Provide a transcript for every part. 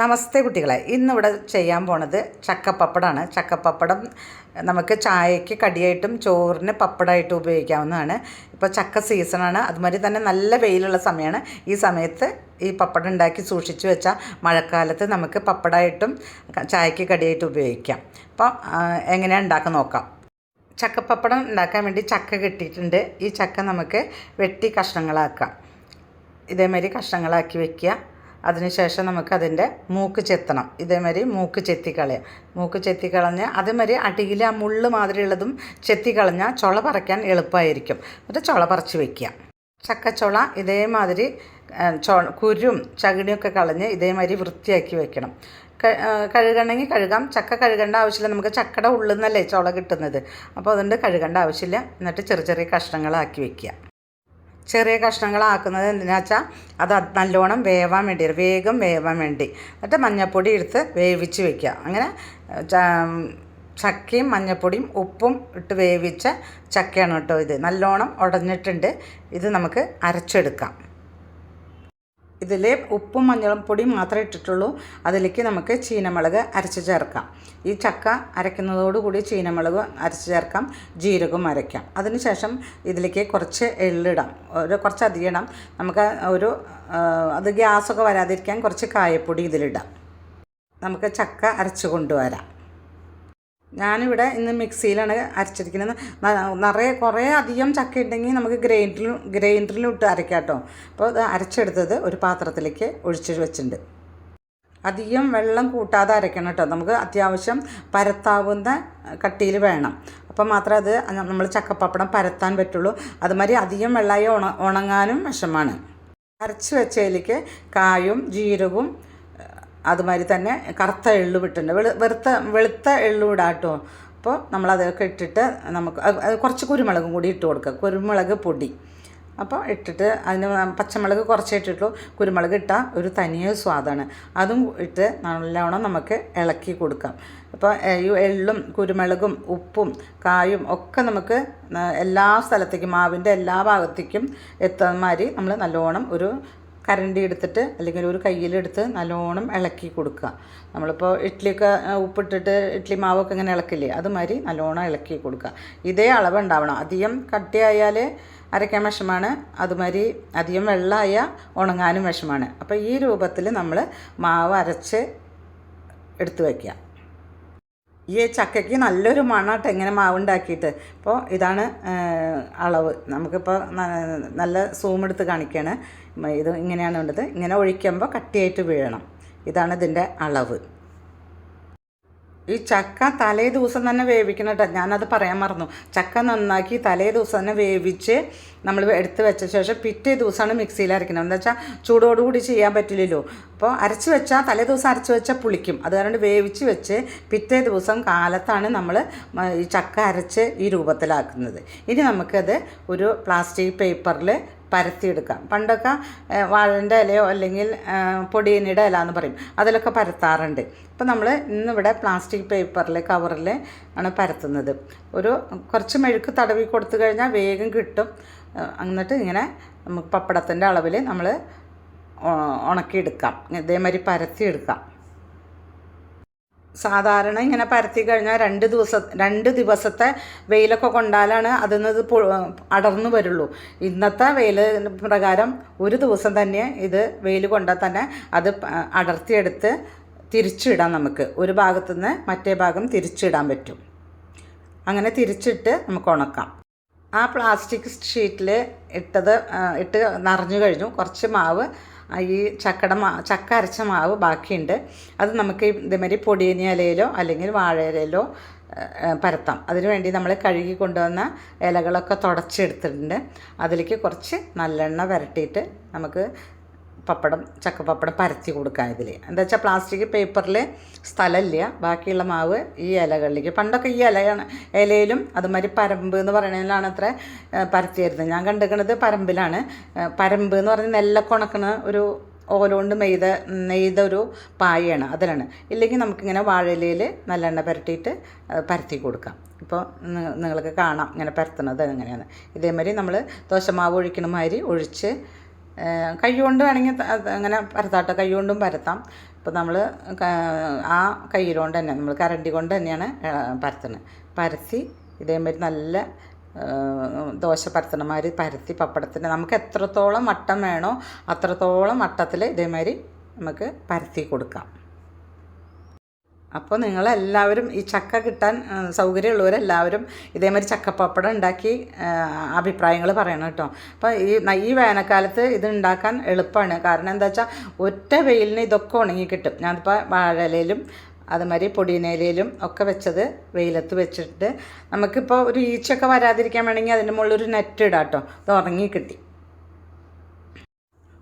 നമസ്തേ കുട്ടികളെ ഇന്നിവിടെ ചെയ്യാൻ പോണത് ചക്കപ്പപ്പടമാണ് ചക്കപ്പപ്പടം നമുക്ക് ചായയ്ക്ക് കടിയായിട്ടും ചോറിന് പപ്പടമായിട്ടും ഉപയോഗിക്കാവുന്നതാണ്. ഇപ്പോൾ ചക്ക സീസണാണ് അതുമാതിരി തന്നെ നല്ല വെയിലുള്ള സമയമാണ്. ഈ സമയത്ത് ഈ പപ്പടം ഉണ്ടാക്കി സൂക്ഷിച്ചു വെച്ചാൽ മഴക്കാലത്ത് നമുക്ക് പപ്പടമായിട്ടും ചായയ്ക്ക് കടിയായിട്ടും ഉപയോഗിക്കാം. അപ്പോൾ എങ്ങനെയാണ് ഉണ്ടാക്കാൻ നോക്കാം. ചക്കപ്പപ്പടം ഉണ്ടാക്കാൻ വേണ്ടി ചക്ക കിട്ടിയിട്ടുണ്ട്. ഈ ചക്ക നമുക്ക് വെട്ടി കഷ്ണങ്ങളാക്കാം. ഇതേമാതിരി കഷ്ണങ്ങളാക്കി വെക്കുക. അതിനുശേഷം നമുക്ക് അതിന്റെ മൂക്ക് ചെത്തണം. ഇതേമാതിരി മൂക്ക് ചെത്തിക്കളയാം മൂക്ക് ചെത്തിക്കളഞ്ഞ് അതേമാതിരി അടിയിൽ ആ മുള്ള് മാതിരിയുള്ളതും ചെത്തിക്കളഞ്ഞാൽ ചുള പറിക്കാൻ എളുപ്പമായിരിക്കും. എന്നിട്ട് ചുള പറിച്ച് വയ്ക്കുക ചക്കച്ചുള ഇതേമാതിരി ചൊ കുരും ചകിണിയൊക്കെ കളഞ്ഞ് ഇതേമാതിരി വൃത്തിയാക്കി വെക്കണം. കഴുകണമെങ്കിൽ കഴുകാം. ചക്ക കഴുകേണ്ട ആവശ്യമില്ല. നമുക്ക് ചക്കയുടെ ഉള്ളിൽ നിന്നല്ലേ ചുള കിട്ടുന്നത്. അപ്പോൾ അതുകൊണ്ട് കഴുകേണ്ട ആവശ്യമില്ല. എന്നിട്ട് ചെറിയ ചെറിയ കഷ്ണങ്ങളാക്കി വെക്കുക. ചെറിയ കഷ്ണങ്ങളാക്കുന്നത് എന്തിനാ വെച്ചാൽ അത് നല്ലോണം വേവാൻ വേണ്ടി വേഗം വേവാൻ വേണ്ടി. എന്നിട്ട് മഞ്ഞൾപ്പൊടി എടുത്ത് വേവിച്ച് വെക്കുക. അങ്ങനെ ചക്കയും മഞ്ഞൾപ്പൊടിയും ഉപ്പും ഇട്ട് വേവിച്ച ചക്കയാണ് കേട്ടോ ഇത്. നല്ലോണം ഉടഞ്ഞിട്ടുണ്ട്. ഇത് നമുക്ക് അരച്ചെടുക്കാം. ഇതിൽ ഉപ്പും മഞ്ഞളും പൊടിയും മാത്രമേ ഇട്ടിട്ടുള്ളൂ. അതിലേക്ക് നമുക്ക് ചീനമുളക് അരച്ച് ചേർക്കാം. ഈ ചക്ക അരയ്ക്കുന്നതോടുകൂടി ചീനമുളക് അരച്ച് ചേർക്കാം. ജീരകവും അരയ്ക്കാം അതിനുശേഷം ഇതിലേക്ക് കുറച്ച് എള്ളിടാം. ഒരു കുറച്ച് അധികം നമുക്ക് ഒരു അത് ഗ്യാസൊക്കെ വരാതിരിക്കാൻ കുറച്ച് കായപ്പൊടി ഇതിലിടാം. നമുക്ക് ചക്ക അരച്ച് കൊണ്ടുവരാം. ഞാനിവിടെ ഇന്ന് മിക്സിയിലാണ് അരച്ചിരിക്കുന്നത്. നിറയെ കുറേ അധികം ചക്ക ഉണ്ടെങ്കിൽ നമുക്ക് ഗ്രൈൻഡറിൽ ഗ്രൈൻഡറിലും ഇട്ട് അരയ്ക്കാം കേട്ടോ അപ്പോൾ ഇത് അരച്ചെടുത്തത് ഒരു പാത്രത്തിലേക്ക് ഒഴിച്ച് വെച്ചിട്ടുണ്ട്. അധികം വെള്ളം കൂട്ടാതെ അരയ്ക്കണം കേട്ടോ. നമുക്ക് അത്യാവശ്യം പരത്താവുന്ന കട്ടിയിൽ വേണം. അപ്പം മാത്രമേ അത് നമ്മൾ ചക്കപ്പപ്പടം പരത്താൻ പറ്റുള്ളൂ. അതുമാതിരി അധികം വെള്ളമായി ഉണ ഉണങ്ങാനും വിഷമാണ് അരച്ച് വെച്ചതിലേക്ക് കായും ജീരകവും അതുമാതിരി തന്നെ കറുത്ത എള്ളു വിട്ടുണ്ട് വെളു വെറുത്ത വെളുത്ത എള്ളു ഇടാട്ടോ അപ്പോൾ നമ്മളതൊക്കെ ഇട്ടിട്ട് നമുക്ക് കുറച്ച് കുരുമുളകും കൂടി ഇട്ട് കൊടുക്കുക. കുരുമുളക് പൊടി. അപ്പോൾ ഇട്ടിട്ട് അതിന് പച്ചമുളക് കുറച്ചേ ഇട്ടിട്ടു കുരുമുളക് ഇട്ടാൽ ഒരു തനിയ സ്വാദാണ്. അതും ഇട്ട് നല്ലോണം നമുക്ക് ഇളക്കി കൊടുക്കാം. അപ്പോൾ എള്ളും കുരുമുളകും ഉപ്പും കായും ഒക്കെ നമുക്ക് എല്ലാ സ്ഥലത്തേക്കും മാവിന്റെ എല്ലാ ഭാഗത്തേക്കും എത്തുന്ന മാതിരി നമ്മൾ നല്ലോണം ഒരു കരണ്ടി എടുത്തിട്ട് അല്ലെങ്കിൽ ഒരു കയ്യിലെടുത്ത് നല്ലോണം ഇളക്കി കൊടുക്കുക. നമ്മളിപ്പോൾ ഇഡ്ഡലിയൊക്കെ ഉപ്പിട്ടിട്ട് ഇഡ്ഡലി മാവൊക്കെ ഇങ്ങനെ ഇളക്കില്ലേ അതുമാതിരി നല്ലോണം ഇളക്കി കൊടുക്കുക. ഇതേ അളവ് ഉണ്ടാവണം. അധികം കട്ടിയായാൽ അരയ്ക്കാൻ വിഷമാണ്. അതുമാതിരി അധികം വെള്ളമായ ഉണങ്ങാനും വിഷമാണ്. അപ്പോൾ ഈ രൂപത്തിൽ നമ്മൾ മാവ് അരച്ച് എടുത്തു വയ്ക്കുക. ഈ ചക്കയ്ക്ക് നല്ലൊരു മണാട്ടോ എങ്ങനെ മാവ് ഉണ്ടാക്കിയിട്ട് അപ്പോൾ ഇതാണ് അളവ്. നമുക്കിപ്പോൾ നല്ല സൂം എടുത്ത് കാണിക്കുകയാണ് ഇത് ഇങ്ങനെയാണ് വേണ്ടത്. ഇങ്ങനെ ഒഴിക്കുമ്പോൾ കട്ടിയായിട്ട് വീഴണം. ഇതാണ് ഇതിന്റെ അളവ്. ഈ ചക്ക തലേ ദിവസം തന്നെ വേവിക്കണം കേട്ടോ. ഞാനത് പറയാൻ മറന്നു. ചക്ക നന്നാക്കി തലേ ദിവസം തന്നെ വേവിച്ച് നമ്മൾ എടുത്ത് വെച്ച ശേഷം പിറ്റേ ദിവസമാണ് മിക്സിയിൽ അരയ്ക്കുന്നത്. എന്താ വെച്ചാൽ ചൂടോടുകൂടി ചെയ്യാൻ പറ്റില്ലല്ലോ. അപ്പോൾ അരച്ച് വെച്ചാൽ തലേ ദിവസം അരച്ച് വെച്ചാൽ പുളിക്കും. അത് കാരണം വേവിച്ച് വെച്ച് പിറ്റേ ദിവസം കാലത്താണ് നമ്മൾ ഈ ചക്ക അരച്ച് ഈ രൂപത്തിലാക്കുന്നത്. ഇനി നമുക്കത് ഒരു പ്ലാസ്റ്റിക് പേപ്പറിൽ പരത്തിയെടുക്കാം. പണ്ടൊക്കെ വാഴന്റെ ഇലയോ അല്ലെങ്കിൽ പൊടിയനിയുടെ ഇല എന്ന് പറയും. അതിലൊക്കെ പരത്താറുണ്ട്. അപ്പോൾ നമ്മൾ ഇന്നിവിടെ പ്ലാസ്റ്റിക് പേപ്പറിൽ കവറിൽ ആണ് പരത്തുന്നത്. ഒരു കുറച്ച് മെഴുക്ക് തടവി കൊടുത്തു കഴിഞ്ഞാൽ വേഗം കിട്ടും. എന്നിട്ട് ഇങ്ങനെ നമുക്ക് പപ്പടത്തിന്റെ അളവിൽ നമ്മൾ ഉണക്കിയെടുക്കാം. ഇതേമാതിരി പരത്തിയെടുക്കാം. സാധാരണ ഇങ്ങനെ പരത്തി കഴിഞ്ഞാൽ രണ്ട് ദിവസം രണ്ട് ദിവസത്തെ വെയിലൊക്കെ കൊണ്ടാലാണ് അതിൽ നിന്ന് ഇത് അടർന്നു വരുള്ളൂ. ഇന്നത്തെ വെയിൽ പ്രകാരം ഒരു ദിവസം തന്നെ ഇത് വെയിൽ കൊണ്ടാൽ തന്നെ അത് അടർത്തിയെടുത്ത് തിരിച്ചിടാം നമുക്ക്. ഒരു ഭാഗത്തു നിന്ന് മറ്റേ ഭാഗം തിരിച്ചിടാൻ പറ്റും. അങ്ങനെ തിരിച്ചിട്ട് നമുക്ക് ഉണക്കാം. ആ പ്ലാസ്റ്റിക് ഷീറ്റിൽ ഇട്ടത് ഇട്ട് നിറഞ്ഞു കഴിഞ്ഞു. കുറച്ച് മാവ് ഈ ചക്കട മാ ചക്ക അരച്ച മാവ് ബാക്കിയുണ്ട്. അത് നമുക്ക് ഇതേമാതിരി പൊടിയനി ഇലയിലോ അല്ലെങ്കിൽ വാഴയിലയിലോ പരത്താം. അതിനുവേണ്ടി നമ്മൾ കഴുകി കൊണ്ടുവന്ന ഇലകളൊക്കെ തുടച്ചെടുത്തിട്ടുണ്ട്. അതിലേക്ക് കുറച്ച് നല്ലെണ്ണ വരട്ടിയിട്ട് നമുക്ക് പപ്പടം ചക്കപ്പപ്പടം പരത്തി കൊടുക്കുക ഇതിൽ എന്താ വെച്ചാൽ പ്ലാസ്റ്റിക് പേപ്പറിൽ സ്ഥലമില്ല. ബാക്കിയുള്ള മാവ് ഈ ഇലകളിലേക്ക്. പണ്ടൊക്കെ ഈ ഇലയാണ് ഇലയിലും അതുമാതിരി പരമ്പ് എന്ന് പറയുന്നതിലാണ് അത്ര പരത്തിയായിരുന്നത്. ഞാൻ കണ്ടിരിക്കുന്നത് പരമ്പിലാണ്. പരമ്പ് എന്ന് പറഞ്ഞാൽ നെല്ലക്കൊണക്കണ ഒരു ഓലോണ്ട് നെയ്ത നെയ്ത ഒരു പായയാണ് അതിലാണ്. ഇല്ലെങ്കിൽ നമുക്കിങ്ങനെ വാഴയിലയിൽ നല്ലെണ്ണ പുരട്ടിയിട്ട് പരത്തി കൊടുക്കാം. ഇപ്പോൾ നിങ്ങൾക്ക് കാണാം ഇങ്ങനെ പരത്തുന്നത് എങ്ങനെയാണ്. ഇതേമാതിരി നമ്മൾ ദോശമാവ് ഒഴിക്കണ ഒഴിച്ച് കൈ കൊണ്ട് വേണമെങ്കിൽ അങ്ങനെ പരത്താട്ടെ. കൈ കൊണ്ടും പരത്താം ഇപ്പോൾ നമ്മൾ ആ കയ്യിലുകൊണ്ട് തന്നെ നമ്മൾ കരണ്ടി കൊണ്ട് തന്നെയാണ് പരത്തുന്നത് പരത്തി ഇതേമാതിരി നല്ല ദോശ പരത്തണമാതിരി പരത്തി പപ്പടത്തിന് നമുക്ക് എത്രത്തോളം വട്ടം വേണോ അത്രത്തോളം വട്ടത്തിൽ ഇതേമാതിരി നമുക്ക് പരത്തി കൊടുക്കാം. അപ്പോൾ നിങ്ങളെല്ലാവരും ഈ ചക്ക കിട്ടാൻ സൗകര്യമുള്ളവരെല്ലാവരും ഇതേമാതിരി ചക്കപ്പാപ്പടം ഉണ്ടാക്കി അഭിപ്രായങ്ങൾ പറയണം കേട്ടോ. അപ്പോൾ ഈ ഈ വേനൽക്കാലത്ത് ഇത് ഉണ്ടാക്കാൻ എളുപ്പമാണ്. കാരണം എന്താ വെച്ചാൽ ഒറ്റ വെയിലിന് ഇതൊക്കെ ഉണങ്ങി കിട്ടും. ഞാനിപ്പോൾ വാഴയിലയിലും അതുമാതിരി പൊടിയനയിലും ഒക്കെ വെച്ചത് വെയിലത്ത് വെച്ചിട്ട് നമുക്കിപ്പോൾ ഒരു ഈച്ചയൊക്കെ വരാതിരിക്കാൻ വേണമെങ്കിൽ അതിന്റെ മുകളിൽ ഒരു നെറ്റ് ഇടാം കേട്ടോ. ഇത് ഉറങ്ങിക്കിട്ടി കിട്ടി.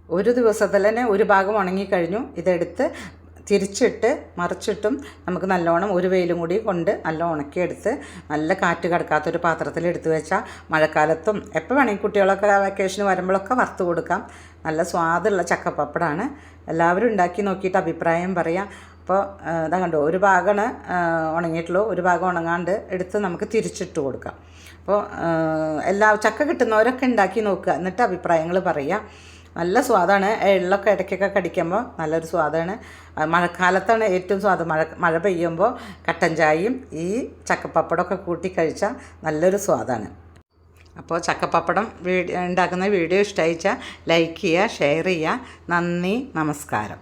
ഒരു ദിവസത്തിൽ തന്നെ ഒരു ഭാഗം ഉണങ്ങിക്കഴിഞ്ഞു ഇതെടുത്ത് തിരിച്ചിട്ട് മറിച്ചിട്ടും നമുക്ക് നല്ലോണം ഒരു വെയിലും കൂടി കൊണ്ട് നല്ല ഉണക്കിയെടുത്ത് നല്ല കാറ്റ് കിടക്കാത്തൊരു പാത്രത്തിൽ എടുത്ത് വെച്ചാൽ മഴക്കാലത്തും എപ്പോൾ വേണമെങ്കിൽ കുട്ടികളൊക്കെ വെക്കേഷന് വരുമ്പോഴൊക്കെ വറുത്ത് കൊടുക്കാം. നല്ല സ്വാദുള്ള ചക്കപ്പപ്പടാണ്. എല്ലാവരും ഉണ്ടാക്കി നോക്കിയിട്ട് അഭിപ്രായം പറയാം. അപ്പോൾ ഇതാ കണ്ടോ ഒരു ഭാഗമാണ് ഉണങ്ങിയിട്ടുള്ളൂ. ഒരു ഭാഗം ഉണങ്ങാണ്ട് എടുത്ത് നമുക്ക് തിരിച്ചിട്ട് കൊടുക്കാം. അപ്പോൾ എല്ലാ ചക്ക കിട്ടുന്നവരൊക്കെ ഉണ്ടാക്കി നോക്കുക. എന്നിട്ട് അഭിപ്രായങ്ങൾ പറയാം. നല്ല സ്വാദാണ്. എള്ളൊക്കെ ഇടയ്ക്കൊക്കെ കടിക്കുമ്പോൾ നല്ലൊരു സ്വാദാണ്. മഴക്കാലത്താണ് ഏറ്റവും സ്വാദ് മഴ മഴ പെയ്യുമ്പോൾ കട്ടൻ ചായയും ഈ ചക്കപ്പപ്പടമൊക്കെ കൂട്ടി കഴിച്ചാൽ നല്ലൊരു സ്വാദാണ്. അപ്പോൾ ചക്കപ്പപ്പടം വീഡിയോ ഉണ്ടാക്കുന്ന വീഡിയോ ഇഷ്ടമായിച്ചാൽ ലൈക്ക് ചെയ്യുക ഷെയർ ചെയ്യുക നന്ദി നമസ്കാരം.